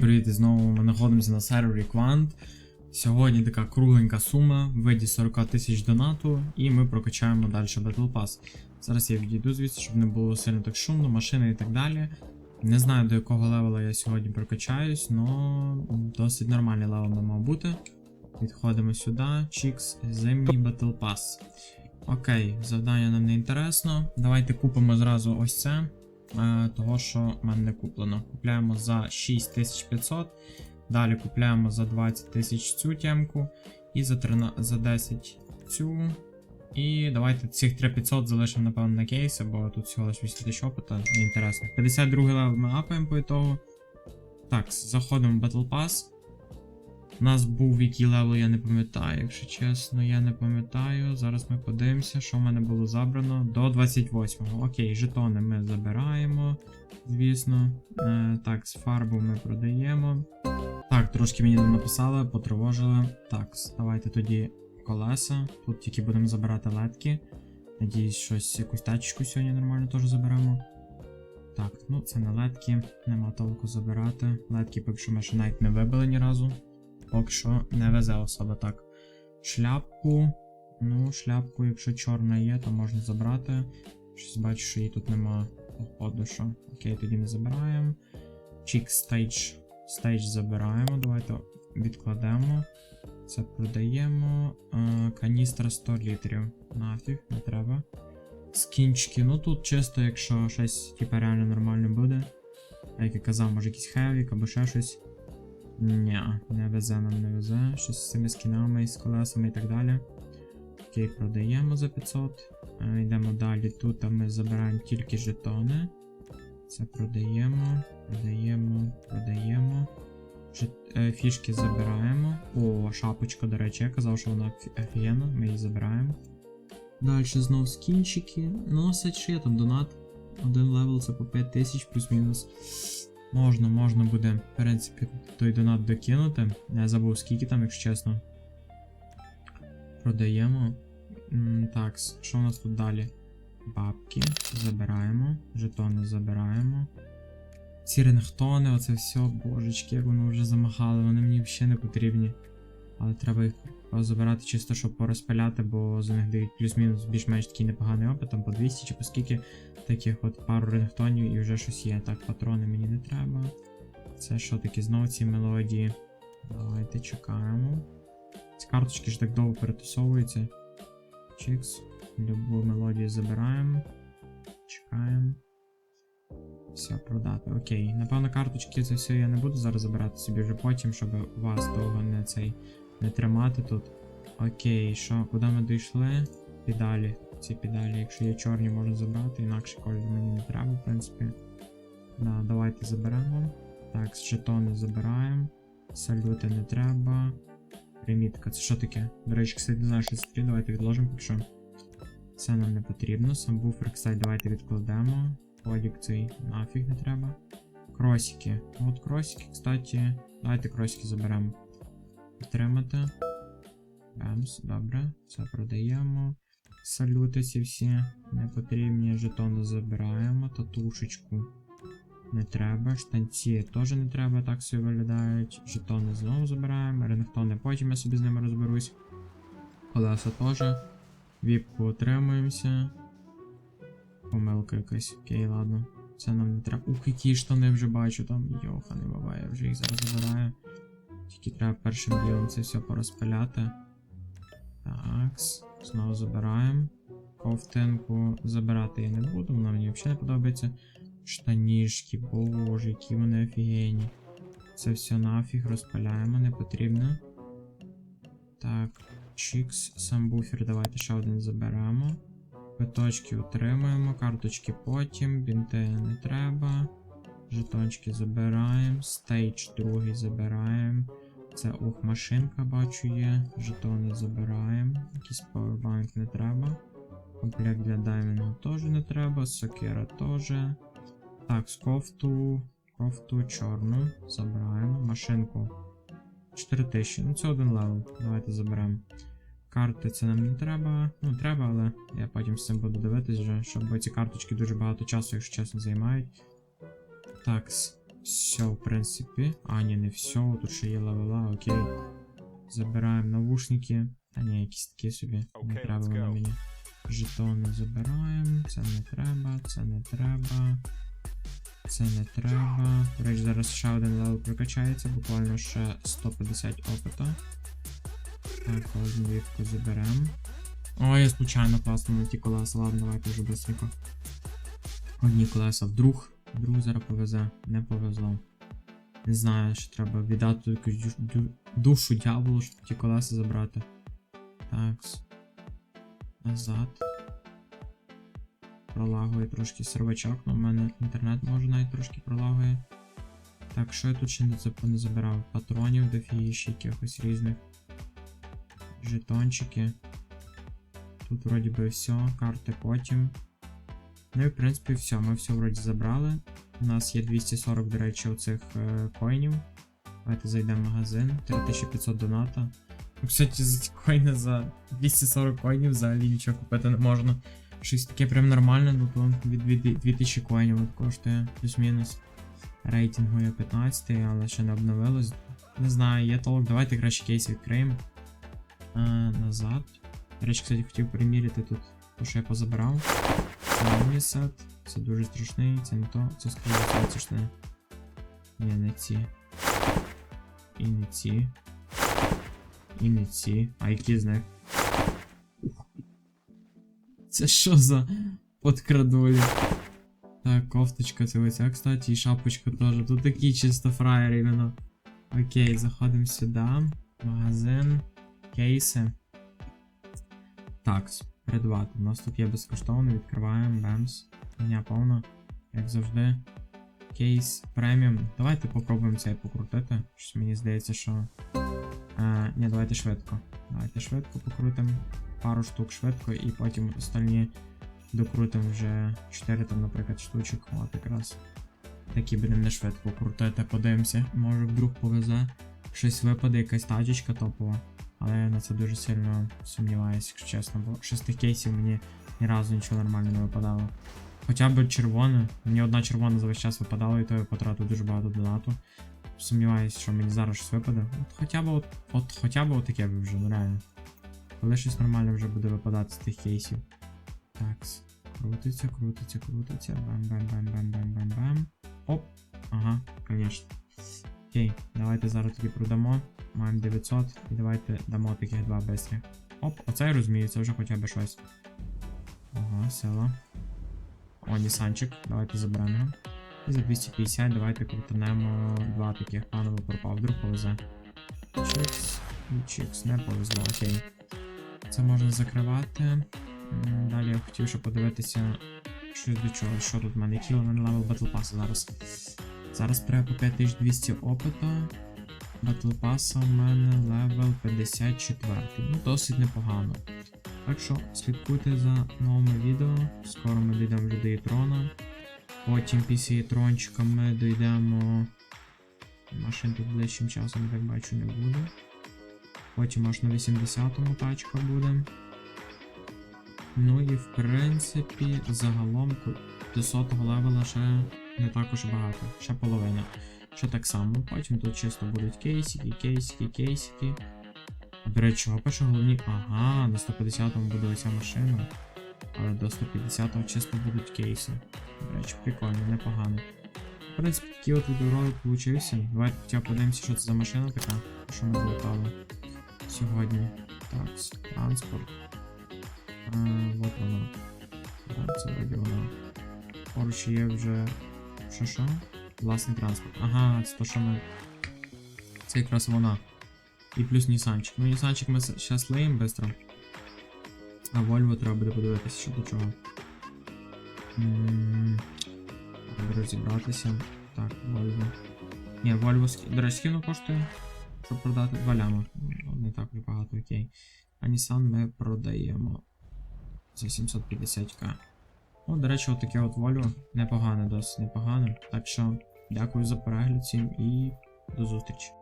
Привіт, і знову ми знаходимося на сервері Quant. Сьогодні така кругленька сума в виді 40 тисяч донату, і ми прокачаємо далі Battle Pass. Зараз я відійду звідси, щоб не було сильно так шумно, машини і так далі. Не знаю до якого левела я сьогодні прокачаюсь, але досить нормальний левел не мав бути. Відходимо сюди. Чікс, зимній Battle Pass. Окей, завдання нам не інтересно. Давайте купимо зразу ось це. Е, того, що в мене не куплено. Купляємо за 6500. Далі купляємо за 20 тисяч цю тємку І за, 13, за 10 цю. І давайте цих 3500 залишимо, напевно, на кейси, бо тут всього лише 8 тисяч опита, неінтересно. 52 левел ми апаємо по ітогу. Так, заходимо в Battle Pass. У нас був який левел, я не пам'ятаю, якщо чесно, я не пам'ятаю. Зараз ми подивимося, що в мене було забрано до 28-го. Окей, жетони ми забираємо, звісно. Е, так, з фарбу ми продаємо. Так, трошки мені там написали, потривожили. Так, давайте тоді колеса. Тут тільки будемо забирати ледки. Надіюсь, щось, якусь тачку сьогодні нормально теж заберемо. Так, ну це не ледки, нема толку забирати. Ледки, поки що ми ще навіть не вибили ні разу. Поки що не везе особа так. Шляпку. Ну, шляпку, якщо чорна є, то можна забрати. Щось бачу, що її тут нема. Походу, що. Окей, тоді не забираємо. Чік стейдж. Стейдж забираємо. Давайте відкладемо. Це продаємо. Е, каністра 100 літрів. Нафіг, не треба. Скінчики. Ну тут чисто, якщо щось типа реально нормально буде. Як я казав, може якийсь хевік або ще щось. Ні, не везе нам не везе. Щось з цими скінами з колесами і так далі. Окей, продаємо за 500. Е, йдемо далі. Тут ми забираємо тільки жетони. Це продаємо, продаємо, продаємо. Е, Фішки забираємо. О, шапочка, до речі, я казав, що вона офі- офігенна, ми її забираємо. Далі знов скінчики. Ну, що є там донат. Один левел це по 5000 плюс-мінус. Можна, можна буде, в принципі, той донат докинути. Я забув скільки там, якщо чесно. Продаємо. Так, що у нас тут далі? Бабки забираємо, жетони забираємо. Ці рингтони, оце все, божечки, як воно вже замахали, вони мені взагалі не потрібні. Але треба їх забирати чисто, щоб порозпиляти, бо за них дають плюс-мінус більш-менш такий непоганий опит, там по 200 чи по скільки таких от пару рингтонів і вже щось є. Так, патрони мені не треба. Це що таке знову ці мелодії? Давайте чекаємо. Ці карточки ж так довго перетасовуються. Чікс. Любу мелодію забираємо. Чекаємо. Все, продати. Окей. Напевно, карточки це все я не буду зараз забирати собі вже потім, щоб вас довго не цей не тримати тут. Окей, що, куди ми дійшли? Педалі. Ці педалі, якщо є чорні, можна забрати, інакше колір мені не треба, в принципі. Да, давайте заберемо. Так, жетони забираємо. Салюти не треба. Примітка, це що таке? До речі, кстати, не знаю, що це таке, давайте відложимо, поки що. Це нам не потрібно. Сам буфер, кстати, давайте відкладемо. Подік цей нафіг не треба. Кросики. От кросики, кстати. Давайте кросики заберемо. Підтримати. Бемс, добре. Це продаємо. Салюти ці всі не потрібні. Жетони забираємо. Татушечку не треба. Штанці теж не треба, так собі виглядають. Жетони знову забираємо. Рингтони потім я собі з ними розберусь. Колеса теж. Віпку отримуємося. Помилка якась. Окей, ладно. Це нам не треба. Ух, які штани вже бачу там. Йоха, не буває, я вже їх зараз забираю. Тільки треба першим ділом це все порозпиляти. Такс. Знову забираємо. Ковтинку забирати я не буду, вона мені взагалі не подобається. Штанішки, боже, які вони офігенні. Це все нафіг розпиляємо, не потрібно. Так, чікс, сам буфер, давайте ще один заберемо. Квиточки отримуємо, карточки потім, бінти не треба. Жетончики забираємо. Стейдж другий забираємо. Це ух, машинка бачу є. Жетони забираємо. Якийсь павербанк не треба. Комплект для даймінгу теж не треба. Сокира теж. Так, з кофту. Кофту чорну. Забираємо. Машинку. 4000. Ну це один левел. Давайте заберемо. Карти це нам не треба. Ну, треба, але я потім з цим буду дивитись вже, щоб ці карточки дуже багато часу, якщо чесно, займають. Так, Все, в принципі. А, ні, не все, тут ще є левела, окей. Забираємо навушники. Та ні, якісь такі собі. Не треба воно мені. Жетони забираємо. Це не треба, це не треба. Це не треба. До речі, зараз ще один левел прокачається, буквально ще 150 опита. Так, вівку заберемо. Ой, я случайно класно на ті колеса. Ладно, давайте вже быстренько. Одні колеса вдруг. Вдруг зараз повезе. Не повезло. Не знаю, що треба віддати якусь душу дьяволу, щоб ті колеса забрати. Так. Назад. Пролагує трошки сервачок, але в мене інтернет може навіть трошки пролагує. Так, що я тут ще не, забирав? Патронів дофігіще якихось різних. Жетончики. Тут вроді би все, карти потім. Ну і в принципі все, ми все вроді забрали. У нас є 240, до речі, оцих е, коїнів. Давайте зайдемо в магазин. 3500 доната. Ну, Кстати, за ці коїни за 240 коїнів взагалі нічого купити не можна. Щось таке прям нормальне, ну то від, від, 2000 коїнів коштує плюс-мінус. Рейтингу є 15, але ще не обновилось. Не знаю, є толк. Давайте краще кейс відкриємо. А, назад. До речі, кстати, хотів приміряти тут те, що я позабирав. Це міні-сет. Це дуже страшний, це не то. Це це, це. Ні, не ці. І не ці. І не ці. А які з них? Це що за подкрадулі? Так, кофточка це оця, кстати, і шапочка теж. Тут такі чисто фраєри іменно. Окей, заходимо сюди. Магазин. Кейси. Так, придбати. У нас тут є безкоштовно, відкриваємо, бемс. Дня повна, як завжди. Кейс преміум. Давайте попробуємо цей покрутити. Щось мені здається, що. Е, ні, давайте швидко. Давайте швидко покрутимо. Пару штук швидко і потім остальні докрутимо вже 4 там, наприклад, штучок. От якраз. Такі будемо не швидко крутити, подивимося. Може вдруг повезе. Щось випаде, якась тачечка топова. Але я на це дуже сильно сумніваюся, якщо чесно, бо з кейсів мені ні разу нічого нормально не випадало. Хоча б червоне. Мені одна червона за весь час випадала, і то я потратив дуже багато донату. Сумніваюся, що мені зараз щось випаде. От хоча б от, от хоча б от таке вже, ну реально. Коли щось нормальне вже буде випадати з тих кейсів. Так. Крутиться, крутиться, крутиться. Бам-бам-бам-бам-бам-бам-бам. Оп. Ага, звісно. Окей, давайте зараз тоді продамо. Маємо 900 і давайте дамо таких два бистрих. Оп, оце я розумію, це вже хоча б щось. Ага, села. О, Нісанчик, давайте заберемо його. І за 250 давайте крутанемо два таких паново пропав, вдруг повезе. Чікс і чікс, не повезло, окей. Це можна закривати. Далі я хотів ще подивитися, що до чого, що тут в мене, який у мене левел Battle зараз. Зараз треба по 5200 опита. Pass у мене левел 54. Ну, досить непогано. Так що слідкуйте за новими відео. Скоро ми дійдемо до Єтрона. Потім після Єтрончика ми дійдемо. Машин тут ближчим часом, я так бачу, не буде. Потім аж на 80-му тачка буде. Ну і в принципі, загалом до сотого левела ще не також багато, ще половина. Ще так само. Потім тут чисто будуть кейсики, кейсики, кейсики. До речі, перше головні. Ага, на 150-му буде оця машина. Але до 150-го чисто будуть кейси. До речі, прикольно, непогано. В принципі, такий от відеоролик получився. Давайте хоча подивимося, що це за машина така, що ми залутали сьогодні. Так, транспорт. А, вот воно. Так, це вроді воно. Поруч є вже. Що що? Власний транспорт. Ага, це то, що ми. Це якраз вона. І плюс Нісанчик. Ну, Нісанчик ми зараз леємо швидко. А Volvo треба буде подивитися, що до чого. Треба розібратися. Так, Volvo. Ні, ски- До речі, скільки коштує? Щоб продати? Два Не так багато, окей. А Nissan ми продаємо за 750к. О, до речі, отаке от волю. Непогане, досить непогане. Так що, дякую за перегляд всім і до зустрічі.